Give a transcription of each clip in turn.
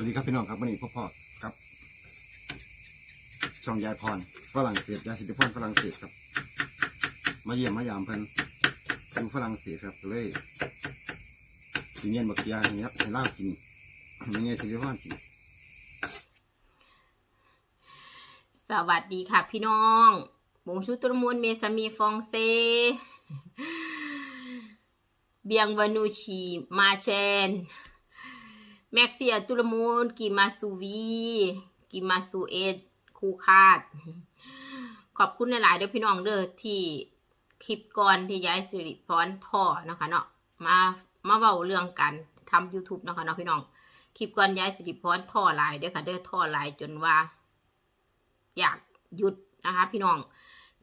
สวัสดีครับพี่น้องครับวันนี้พ่อพ่อครับช่องยายพรฝรั่งเศสยายสิทธิพรฝรั่งเศสครับ มาเยี่ยมมายามเพิ่นอยู่ฝรั่งเศสครับเลยสิเงียนบักยาให้ครับให้เล่ากินไม่เงี้ยสิทธิพรกินสวัสดีค่ะพี่น้องบงชูตรมูลเมซามีฟองเซ เบียงวานูชีมาเชน แม็กเซียตุลมูลกิมาซูวีกิมาซูเอสคูคาด ขอบคุณหลายๆเด้อพี่น้องเด้อที่คลิปก่อนที่ย้ายสิริพรท่อนะคะเนาะมามาเว้าเรื่องกันทำ YouTube นะคะเนาะพี่น้องคลิปก่อนย้ายสิริพรท่อหลายเด้อค่ะเด้อท่อหลายจนว่า อยากหยุดนะคะ พี่น้อง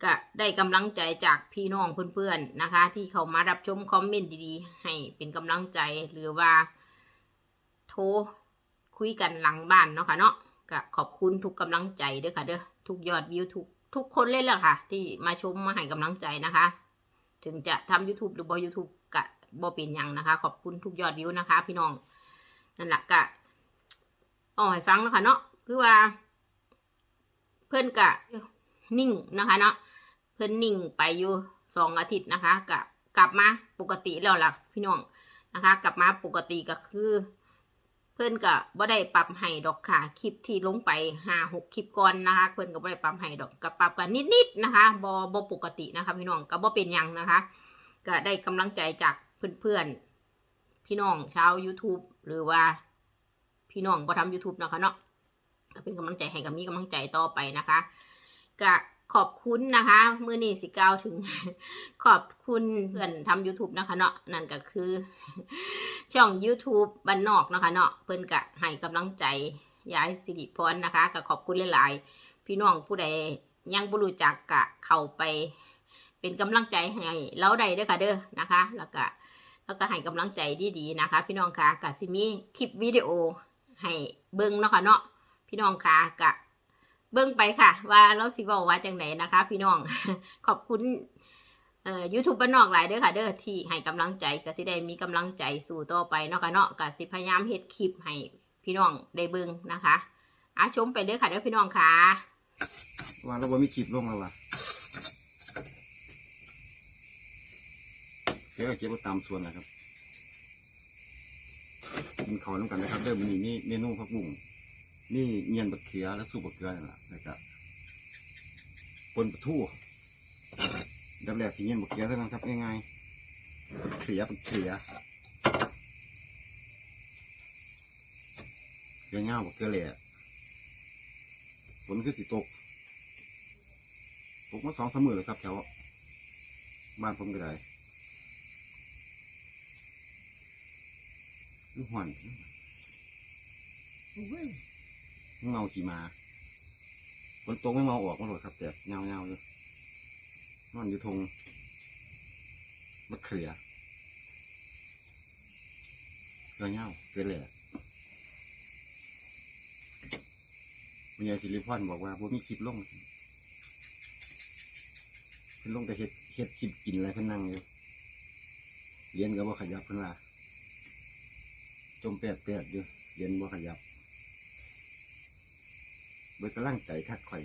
ก็ได้กำลังใจจากพี่น้องเพื่อนๆนะคะ ที่เขามารับชมคอมเมนต์ดีๆ ให้เป็นกำลังใจหรือว่า ทรคุยกันหลังบ้านเนาะค่ะเนาะก็ขอบคุณทุกกำลังใจเด้อค่ะเด้อทุกยอดวิวทุกทุกคนเลยแหละค่ะ ที่มาชมมาให้กำลังใจนะคะ ถึงจะทำ YouTube หรือบ่ YouTube ก็บ่เป็นยังนะคะ ขอบคุณทุกยอดวิวนะคะ พี่น้องนั่นแหละก็เอาให้ฟังเนาะคะเนาะคือว่า เพื่อนกะนิ่งนะคะเนาะเพื่อนนิ่งไปอยู่สองอาทิตย์นะคะกะกลับมาปกติแล้วล่ะ พี่น้องนะคะ กลับมาปกติก็คือ เพื่อนก็บ่ได้ปรับให้ดอกค่ะ คลิปที่ลงไปห้าหกคลิปก่อนนะคะ เพื่อนก็บ่ได้ปรับให้ดอกก็ปรับกันนิดๆนะคะบ่บ่ปกตินะคะ พี่น้องก็บ่เป็นยังนะคะ ก็ได้กำลังใจจากเพื่อนๆ พี่น้องชาว YouTube หรือว่า พี่น้องบ่ทำ YouTube เนาะคะเนาะก็เป็นกำลังใจให้กับมีกำลังใจต่อไปนะคะก็ ขอบคุณนะคะ มือนี้สิกาวถึง ขอบคุณเพื่อนทำ YouTube นะคะเนาะนั่นก็คือ ช่อง YouTube บ้านนอกนะคะเนาะเพื่อนก็ให้กำลังใจย้ายสิริพรนะคะก็ขอบคุณหลายๆ พี่น้องผู้ใดยังบ่รู้จักกะเข้าไป เป็นกำลังใจให้เราได้เด้อค่ะเด้อนะคะ แล้วก็แล้วก็ให้กำลังใจดีๆนะคะ พี่น้องคะก็สิมีคลิปวิดีโอให้เบิ่งเนาะค่ะเนาะพี่น้องคะกะ เบิ้งไปค่ะ ว่าเราสิบอกว่าจังไหนนะคะ พี่น้องขอบคุณเอ่อยูทูบบ้านนอกหลายเด้อค่ะ เด้อที่ให้กำลังใจก็สิได้มีกำลังใจสู่ต่อไปเนาะค่ะเนาะก็สิพยายามเฮ็ดคลิปให้พี่น้องได้เบิ่งนะคะอะชมไปเด้อค่ะเด้อพี่น้องค่ะ ว่าเราบ่มีคลิปลงแล้วล่ะเดี๋ยวก็เก็บไว้ตามส่วนนะครับกินข้าวน้ำกันนะครับเด้อมื้อนี้มีเมนูผักบุ้ง นี่เงียนบักเขือและสู้บักเขือนั่นแหละแล้วก็ปนปลาทูดับแรกสีเงียนบักเขือเท่านั้นครับง่ายๆบัเขือบักเขือเกลือเงาบักเขือแหล่ฝนคือสิตกตกมาสองสามมือเลยครับแถวบ้านผมก็ได้ลูกหอน ไม่เงาขี่มาฝนตกไม่เมาออกมาหรอกครับแต่เงาเงาอยู่นอนอยู่ทงมะเขือเกลือเงาเกลือแหล่มียายสิริพรบอกว่าบ่มีคลิปลงเพิ่นลงแต่เฮ็ดเฮ็ดคลิปกินอะไรเพิ่นนั่งอยู่เรียนก็บ่ขยับเพิ่นว่าจมแปดแปดอยู่เรียนบ่ขยับ เบิดกำลังใจทักข่อย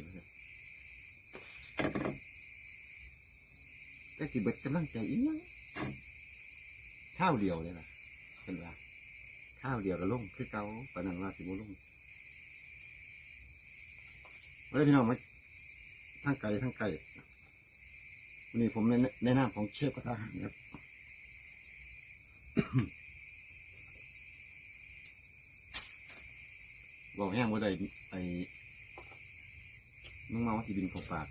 แต่สิเบิดกำลังใจอีกยังข้าวเดียวเลยล่ะเป็นว่าข้าวเดียวก็ลงคือเกาปนนั้นว่าสิบ่ลงเฮ้ยพี่น้องมาทั้งไก่ทั้งไก่วันนี้ผมในในนาของเชฟกระทะครับบอกแห้งว่าได้ไอ น้องเมาที่บินเข้าปาก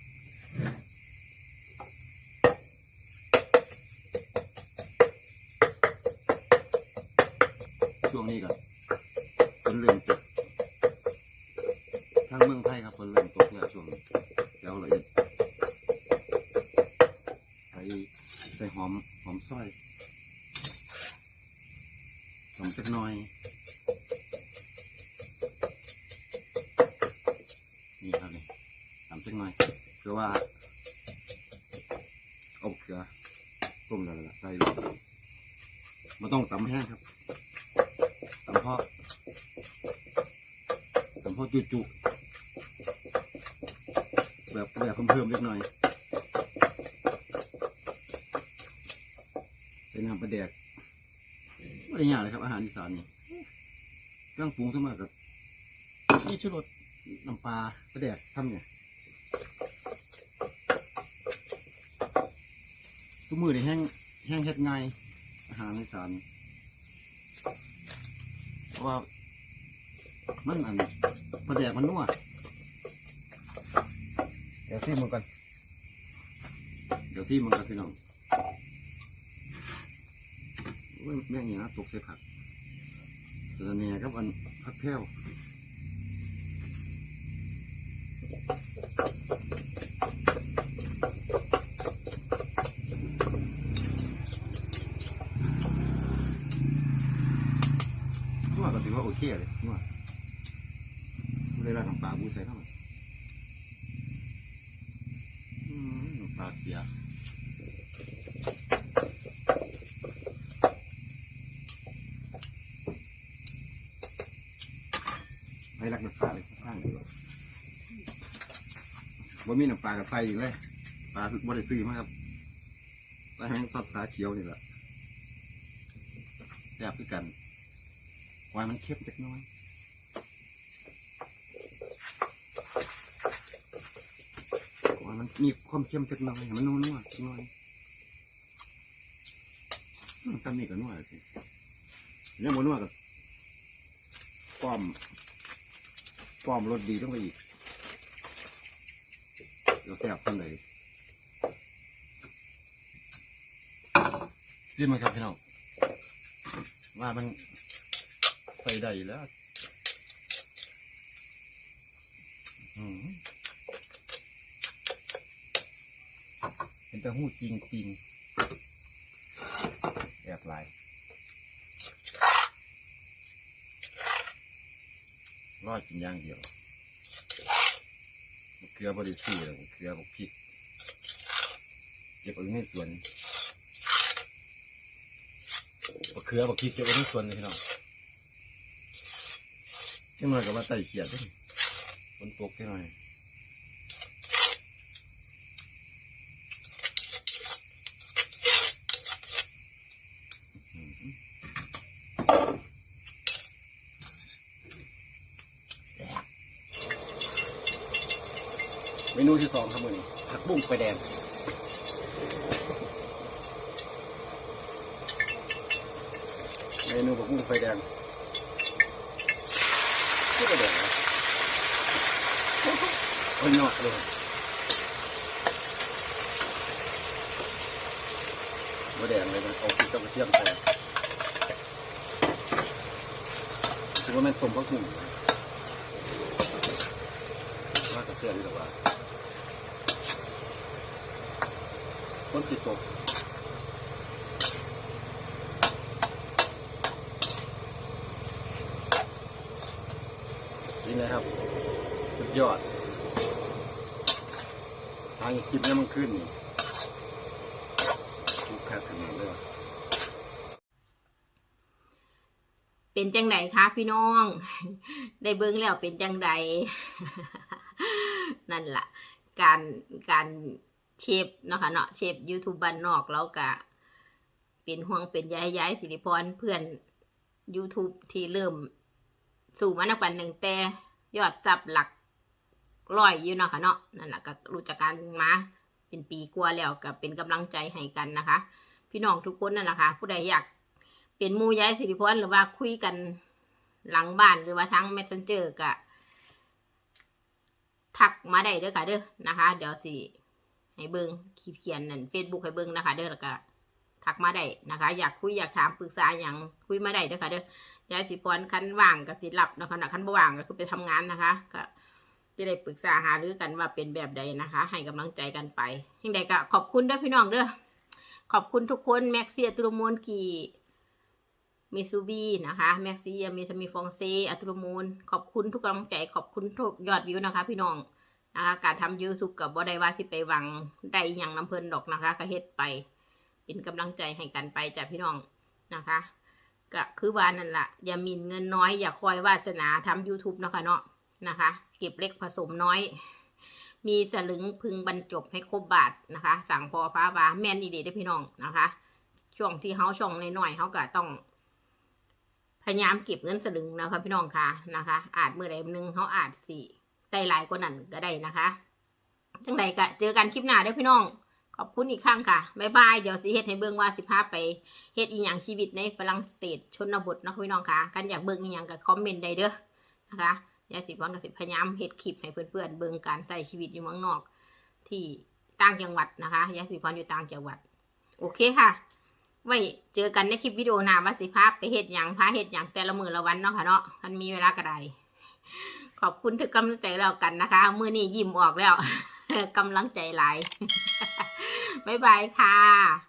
ช่วงนี้ก่อน ทำสักหน่อยเพื่อว่าอบเกลือต้มแล้วล่ะใส่ลงไม่ต้องตำแห้งครับตำเพาะพอจุๆแบบแบบเพิ่มๆเล็กน้อยเป็นน้ำปลาแดกไม่ได้ยากเลยครับ อาหารอีสานนี่เครื่องปรุงทั้งหมดกับนี่ชูรสน้ำปลาปลาแดกซ้ำเนี่ย ทุกมือนี่แห้งแห้งเฮ็ดง่ายอาหารอีสานเพราะว่ามันอันปลาแดกมันนัวเดี๋ยวซีมันกันเดี๋ยวซีมันกันพี่น้องโอ้ยแม่งอย่างนะตกใส่ผักสะระแหน่ครับอันผักแพ้วนัว เคเลยนัวไม่ได้ราดน้ำปลาบูใส่เข้ามาอืมน้ำปลาเสียไม่รักน้ำปลาเลยข้างเดียวว่ามีน้ำปลากับไส้อีกเลยปลาบ่ได้ซื้อมาครับปลาแห้งซอสปลาเขียวนี่แหละแซ่บด้วยกัน วายมันเค็มเล็กน้อยวายมันมีความเค็มเล็กน้อยมันนัวๆเล็กน้อยอืมตำนี่ก็นัวสิเรื่องบนนัวกับป้อมฟอมรสดีต้องไปอีกเดี๋ยวแซ่บขึ้นเลยซิมาครับพี่น้องว่ามัน ใส่ได้แล้วอืมเป็นตะหู้จริงจริงแอบหลายรอดกินย่างเดียวเกลือบริสุทธิ์เกลือมะพริกเก็บเอาไว้ในสวนมะเขือมะพริกเก็บเอาไว้ในสวนเลยพี่น้อง ที่มันกับว่าไต่เขียดด้วยฝนตกแค่หน่อยเมนูที่สองครับมือนี้ผักบุ้งไฟแดงเมนูผักบุ้งไฟแดง ก็ไฟแดงนะโอ้ยเนาะเลยมะแดงเลยนะเอาพริกกับกระเทียมใส่ถือว่าแม่นต้มผักบุ้งว่ากระเทียมดีกว่าคนจิตตก นี่นะครับ สุดยอด ทางคลิปนี้มันขึ้นนี่ลูกค้าขนาดเลยเป็นจังไดคะพี่น้อง ได้เบิ้งแล้วเป็นจังไดนั่นล่ะ การการเชฟเนาะค่ะเนาะเชฟยูทูบบ้านนอกแล้วก็เป็นห่วงเป็นย้ายย้ายสิริพรเพื่อน YouTube ที่เริ่ม สู่มานักวันหนึ่งแต่ยอดซับหลักร้อยอยู่เนาะค่ะเนาะนั่นแหละก็รู้จักการมาเป็นปีกว่าแล้วก็เป็นกำลังใจให้กันนะคะ พี่น้องทุกคนนั่นแหละค่ะ ผู้ใดอยากเป็นมูย้ายสิริพรหรือว่าคุยกันหลังบ้านหรือว่าทั้ง messenger ก็ทักมาได้เด้อค่ะเด้อนะคะ เดี๋ยวสิให้เบิงขีดเขียนนั่น Facebook ให้เบิงนะคะ เด้อแล้วก็ ทักมาได้นะคะ อยากคุยอยากถามปรึกษาอย่างคุยมาได้เด้อค่ะเด้อยายสิพรคันว่างก็สิรับนะคะนะคันบ่ว่างก็คือไปทำงานนะคะ ก็จะได้ปรึกษาหารือกันว่าเป็นแบบใดนะคะ ให้กำลังใจกันไปยังใดก็ขอบคุณด้อพี่น้องเด้อขอบคุณทุกคนแม็กเซียตุลโมนกีมิซูบีนะคะแม็กซียมีสมีฟองเซอัตุลโมนขอบคุณทุกกำลังใจขอบคุณทุกยอดวิวนะคะ พี่น้องนะคะการทำยูทูบกับบ่ได้ว่าสิไปหวังได้อย่างน้ำเพลินดอกนะคะก็เฮ็ดไป เป็นกำลังใจให้กันไปจากพี่น้องนะคะก็คือว่านั่นละอย่ามินเงินน้อย อย่าคอยวาสนาทำ YouTube เนาะค่ะเนาะนะคะ เก็บเล็กผสมน้อย มีสลึงพึงบรรจบให้ครบบาทนะคะ สั่งพอฟ้าบาแม่นอีเดีได้พี่น้องนะคะ ช่วงที่เขาช่องน้อยๆเขาก็ต้องพยายามเก็บเงินสลึงนะคะพี่น้องค่ะนะคะ อาจเมื่อใดนึงเขาอาจสิได้หลายกว่านั้นก็ได้นะคะจังใดก็เจอกันคลิปหน้าเด้อพี่น้อง ขอบคุณอีกครั้งค่ะ บ๊ายบาย เดี๋ยวสิเฮ็ดให้เบิ่งว่าสิพาไปเฮ็ดอีหยังชีวิตในฝรั่งเศสชนบทนะพี่น้องค่ะกันอยากเบิ่งอีหยังก็คอมเมนต์ได้เด้อนะคะยายสิพรก็สิพยายามเฮ็ดคลิปให้เพื่อนๆเบิ่งการใช้ชีวิตอยู่เมืองนอก ที่ต่างจังหวัดนะคะยายสิพรอยู่ต่างจังหวัด โอเคค่ะ ไว้เจอกันในคลิปวิดีโอหน้าว่าสิพาไปเฮ็ดหยังพาเฮ็ดหยังแต่ละมือละวันเนาะค่ะเนาะมันมีเวลาก็ได้ขอบคุณทุกกำลังใจแล้วกันนะคะ มือนี้ยิ้มออกแล้วกำลังใจหลาย บ๊ายบายค่ะ